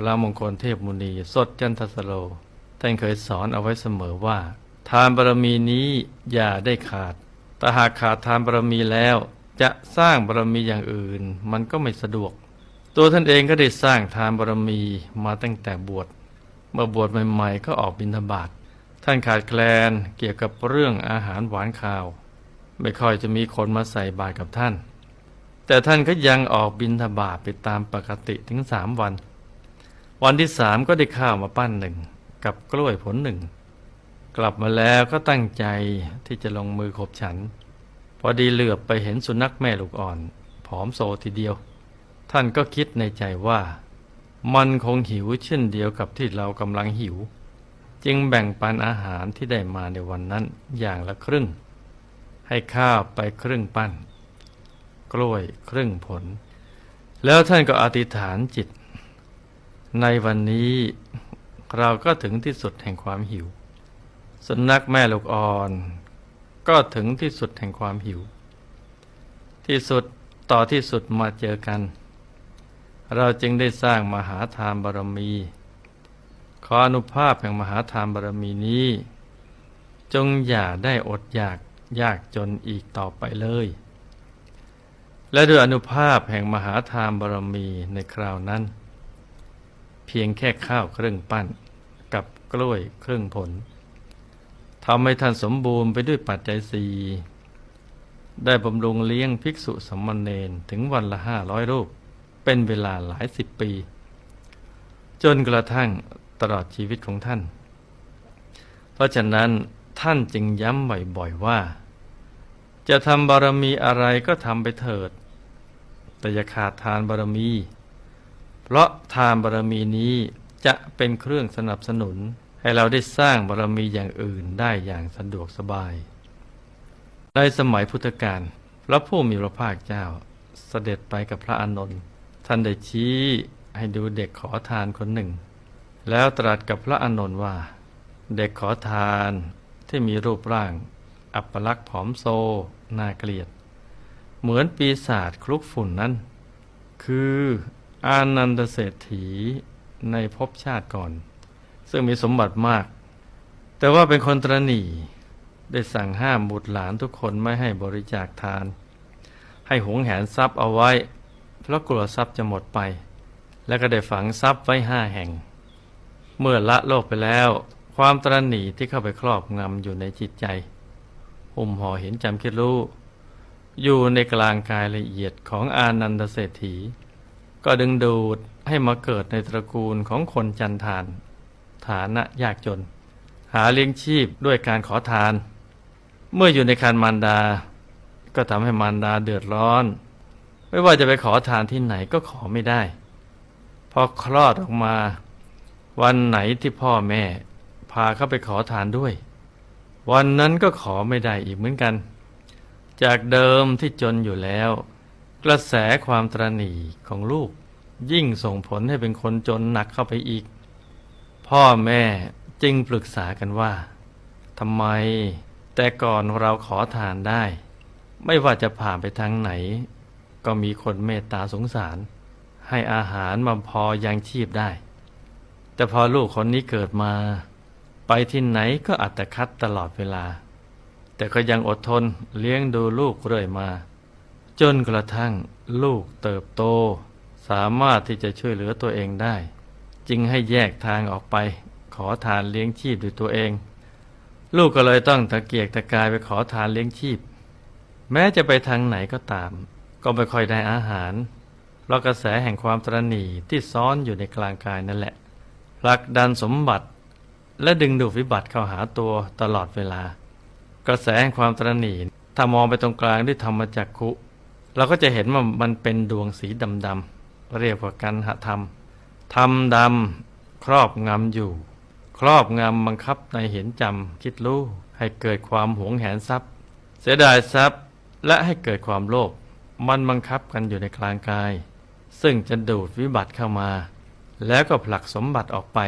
พระมงคลเทพมุนีสดจันทสโล ท่านเคยสอนเอาไว้เสมอว่า ทานบารมีนี้อย่าได้ขาด แต่หากขาดทานบารมีแล้ว จะสร้างบารมีอย่างอื่น มันก็ไม่สะดวก ตัวท่านเองก็ได้สร้างทานบารมีมาตั้งแต่บวช เมื่อบวชใหม่ๆ ก็ออกบิณฑบาต ท่านขาดแคลนเกี่ยวกับเรื่องอาหารหวานข้าว ไม่ค่อยจะมีคนมาใส่บาตรกับท่าน แต่ท่านก็ยังออกบิณฑบาตไปตามปกติถึงสามวัน วันที่สามก็ได้ข้าวมาปั้นหนึ่งกับกล้วยผลหนึ่ง กลับมาแล้วก็ตั้งใจที่จะลงมือขบฉัน พอดีเหลือบไปเห็นสุนัขแม่ลูกอ่อน ผอมโซทีเดียว ท่านก็คิดในใจว่า มันคงหิวเช่นเดียวกับที่เรากำลังหิว จึงแบ่งปันอาหารที่ได้มาในวันนั้นอย่างละครึ่ง ให้ข้าวไปครึ่งปั้น กล้วยครึ่งผล แล้วท่านก็อธิษฐานจิต ในวันนี้เราก็ถึงที่สุดแห่งความหิว สุนัขแม่ลูกอ่อน ก็ถึงที่สุดแห่งความหิว ที่สุดต่อที่สุดมาเจอกัน เราจึงได้สร้างมหาทานบารมี ขออนุภาพแห่งมหาทานบารมีนี้ จงอย่าได้อดอยากยากจนอีกต่อไปเลย และด้วยอนุภาพแห่งมหาทานบารมีในคราวนั้น เพียงแค่ข้าวครึ่งปั้น กับกล้วยครึ่งผลทำให้ท่านสมบูรณ์ไปด้วยปัจจัยสี่ได้บำรุงเลี้ยงภิกษุสมณเณรถึงวันละห้าร้อยรูป เป็นเวลาหลายสิบปี จนกระทั่งตลอดชีวิตของท่าน เพราะฉะนั้นท่านจึงย้ำบ่อยๆว่า จะทำบารมีอะไรก็ทำไปเถิด แต่อย่าขาดทานบารมี เพราะทานบารมีนี้จะเป็นเครื่องสนับสนุน ให้เราได้สร้างบารมีอย่างอื่นได้อย่างสะดวกสบาย ในสมัยพุทธกาลพระผู้มีพระภาคเจ้าเสด็จไปกับพระอานนท์ท่านได้ชี้ให้ดูเด็กขอทานคนหนึ่ง แล้วตรัสกับพระอานนท์ว่า เด็กขอทานที่มีรูปร่าง อัปลักษณ์ผอมโซน่าเกลียด เหมือนปีศาจคลุกฝุ่นนั้น คือ อานันตเศรษฐีในภพชาติก่อน ซึ่งมีสมบัติมาก แต่ว่าเป็นคนตรณีได้สั่งห้ามบุตรหลานทุกคนไม่ให้บริจาคทาน ให้หวงแหนทรัพย์เอาไว้ เพราะกลัวทรัพย์จะหมดไป แล้วก็ได้ฝังทรัพย์ไว้ห้าแห่ง เมื่อละโลกไปแล้ว ความตรณีที่เข้าไปครอบงำอยู่ในจิตใจหุ่มห่อเห็นจำคิดรู้ อยู่ในกลางกายละเอียดของอานันตเศรษฐี ก็ดึงดูดให้มาเกิดในตระกูลของคนจันทาน ฐานะยากจน หาเลี้ยงชีพด้วยการขอทาน เมื่ออยู่ในคันมารดา ก็ทำให้มารดาเดือดร้อน ไม่ว่าจะไปขอทานที่ไหนก็ขอไม่ได้ พอคลอดออกมา วันไหนที่พ่อแม่ พาเข้าไปขอทานด้วย วันนั้นก็ขอไม่ได้อีกเหมือนกัน จากเดิมที่จนอยู่แล้ว กระแสความตรณีของลูกยิ่งส่งผลให้เป็นคนจนหนักเข้าไปอีก พ่อแม่จึงปรึกษากันว่าทำไมแต่ก่อนเราขอทานได้ ไม่ว่าจะผ่านไปทางไหน ก็มีคนเมตตาสงสาร ให้อาหารมาพอยังชีพได้ แต่พอลูกคนนี้เกิดมา ไปที่ไหนก็อัตคัดตลอดเวลา แต่ก็ยังอดทนเลี้ยงดูลูกเรื่อยมา จนกระทั่งลูกเติบโต สามารถที่จะช่วยเหลือตัวเองได้ จึงให้แยกทางออกไป ขอทานเลี้ยงชีพด้วยตัวเอง ลูกก็เลยต้องตะเกียกตะกายไปขอทานเลี้ยงชีพ แม้จะไปทางไหนก็ตาม ก็ไม่ค่อยได้อาหารเพราะกระแสแห่งความตรณีที่ซ้อนอยู่ในกลางกายนั่นแหละผลักดันสมบัติ และดึงดูดวิบัติเข้าหาตัวตลอดเวลา กระแสแห่งความตรณีถ้ามองไปตรงกลางด้วยธรรมจักขุ เราก็จะเห็นว่ามันเป็นดวงสีดำๆเรียกว่ากันหธรรมธรรมดำครอบงำอยู่ ครอบงำบังคับในเห็นจำคิดรู้ให้เกิดความหวงแหนทรัพย์ เสียดายทรัพย์และให้เกิดความโลภมันบังคับกันอยู่ในกลางกาย ซึ่งจะดูดวิบัติเข้ามา แล้วก็ผลักสมบัติออกไป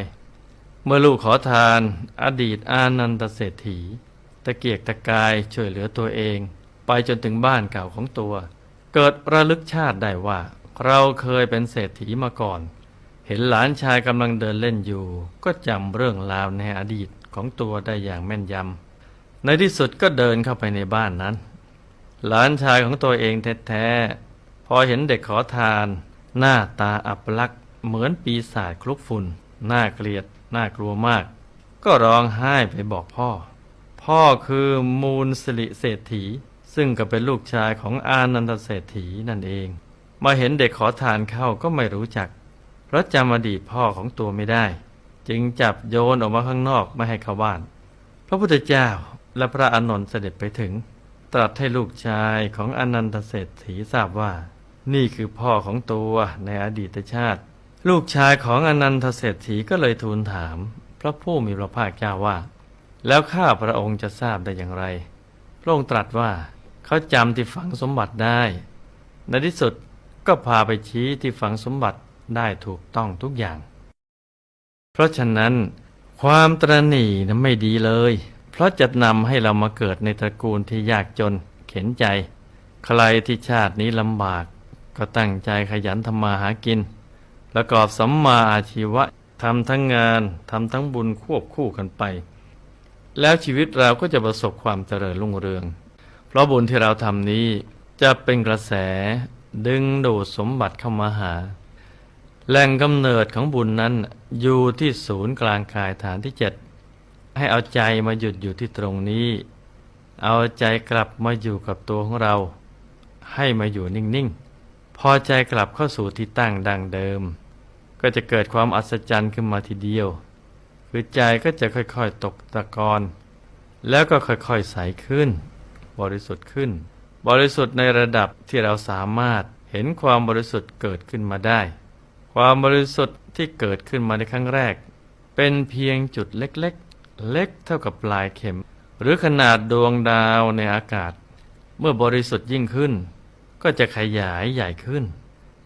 เมื่อลูกขอทาน อดีตอานันตเศรษฐี ตะเกียกตะกายช่วยเหลือตัวเอง ไปจนถึงบ้านเก่าของตัว เกิดระลึกชาติได้ว่า เราเคยเป็นเศรษฐีมาก่อน เห็นหลานชายกำลังเดินเล่นอยู่ ก็จำเรื่องราวในอดีตของตัวได้อย่างแม่นยำในที่สุดก็เดินเข้าไปในบ้านนั้น หลานชายของตัวเองแท้ๆพอเห็นเด็กขอทาน หน้าตาอับลักษณ์เหมือนปีศาจคลุกฝุ่นน่าเกลียดน่ากลัวมาก ก็ร้องไห้ไปบอกพ่อ พ่อคือมูลสิริเศรษฐี ซึ่งก็เป็นลูกชายของอานันตเศรษฐีนั่นเอง มาเห็นเด็กขอทานเข้าก็ไม่รู้จัก เพราะจำอดีตพ่อของตัวไม่ได้ จึงจับโยนออกมาข้างนอกไม่ให้เข้าบ้าน พระพุทธเจ้าและพระอานนท์เสด็จไปถึง ตรัสให้ลูกชายของอนันตเศรษฐีทราบว่า นี่คือพ่อของตัวในอดีตชาติ ลูกชายของอนันตเศรษฐีก็เลยทูลถาม พระผู้มีพระภาคเจ้าว่า แล้วข้าพระองค์จะทราบได้อย่างไร พระองค์ตรัสว่า เขาจำที่ฝังสมบัติได้ ในที่สุดก็พาไปชี้ที่ฝังสมบัติได้ถูกต้องทุกอย่าง เพราะฉะนั้น ความตรณีนะไม่ดีเลย เพราะจะนำให้เรามาเกิดในตระกูลที่ยากจนเข็นใจ ใครที่ชาตินี้ลำบาก ก็ตั้งใจขยันทำมาหากิน ประกอบสัมมาอาชีวะทำทั้งงานทำทั้งบุญควบคู่กันไป แล้วชีวิตเราก็จะประสบความเจริญรุ่งเรือง เพราะบุญที่เราทำนี้จะเป็นกระแสดึงดูดสมบัติเข้ามาหา แหล่งกำเนิดของบุญนั้นอยู่ที่ศูนย์กลางกายฐานที่เจ็ดให้เอาใจมาหยุดอยู่ที่ตรงนี้ เอาใจกลับมาอยู่กับตัวของเรา ให้มาอยู่นิ่งๆ พอใจกลับเข้าสู่ที่ตั้งดังเดิม ก็จะเกิดความอัศจรรย์ขึ้นมาทีเดียว คือใจก็จะค่อยๆตกตะกอนแล้วก็ค่อยๆใสขึ้น บริสุทธิ์ขึ้น บริสุทธิ์ในระดับที่เราสามารถเห็นความบริสุทธิ์เกิดขึ้นมาได้ ความบริสุทธิ์ที่เกิดขึ้นมาในครั้งแรก เป็นเพียงจุดเล็กๆ เล็กเท่ากับปลายเข็ม หรือขนาดดวงดาวในอากาศ เมื่อบริสุทธิ์ยิ่งขึ้น ก็จะขยายใหญ่ขึ้น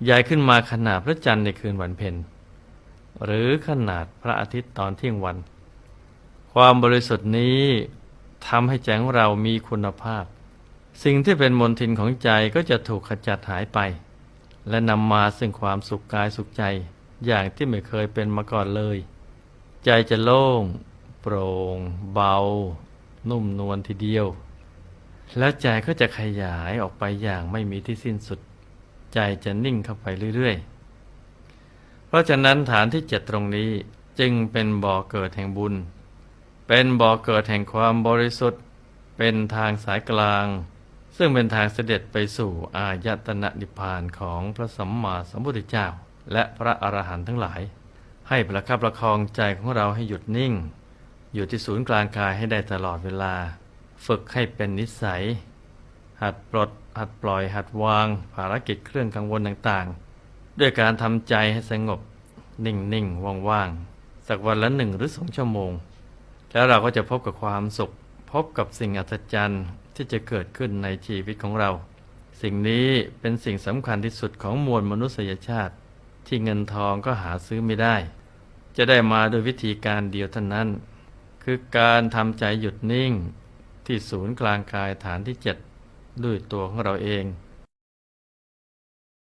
ใหญ่ขึ้นมาขนาดพระจันทร์ในคืนวันเพ็ญหรือขนาดพระอาทิตย์ตอนเที่ยงวัน ความบริสุทธิ์นี้ ทำให้ใจของเรามีคุณภาพ สิ่งที่เป็นมลทินของใจก็จะถูกขจัดหายไป และนำมาซึ่งความสุขกายสุขใจอย่างที่ไม่เคยเป็นมาก่อนเลย ใจจะโล่ง โปร่ง เบา นุ่มนวลทีเดียว แล้วใจก็จะขยายออกไปอย่างไม่มีที่สิ้นสุด ใจจะนิ่งเข้าไปเรื่อยๆ เพราะฉะนั้นฐานที่เจ็ดตรงนี้จึงเป็นบ่อเกิดแห่งบุญ เป็นบ่อเกิดแห่งความบริสุทธิ์ เป็นทางสายกลาง ซึ่งเป็นทางเสด็จไปสู่อายตนะนิพพานของพระสัมมาสัมพุทธเจ้า และพระอรหันต์ทั้งหลาย ให้ประคับประคองใจของเราให้หยุดนิ่ง อยู่ที่ศูนย์กลางกายให้ได้ตลอดเวลา ฝึกให้เป็นนิสัย หัดปลดหัดปล่อยหัดวาง ภารกิจเครื่องกังวลต่างๆ ด้วยการทำใจให้สงบ นิ่งๆว่างๆสักวันละหนึ่งหรือสองชั่วโมง แล้วเราก็จะพบกับความสุข พบกับสิ่งอัศจรรย์ที่จะเกิดขึ้นในชีวิตของเรา สิ่งนี้เป็นสิ่งสำคัญที่สุดของมวลมนุษยชาติ ที่เงินทองก็หาซื้อไม่ได้ จะได้มาโดยวิธีการเดียวเท่านั้น คือการทำใจหยุดนิ่ง ที่ศูนย์กลางกายฐานที่เจ็ดด้วยตัวของเราเอง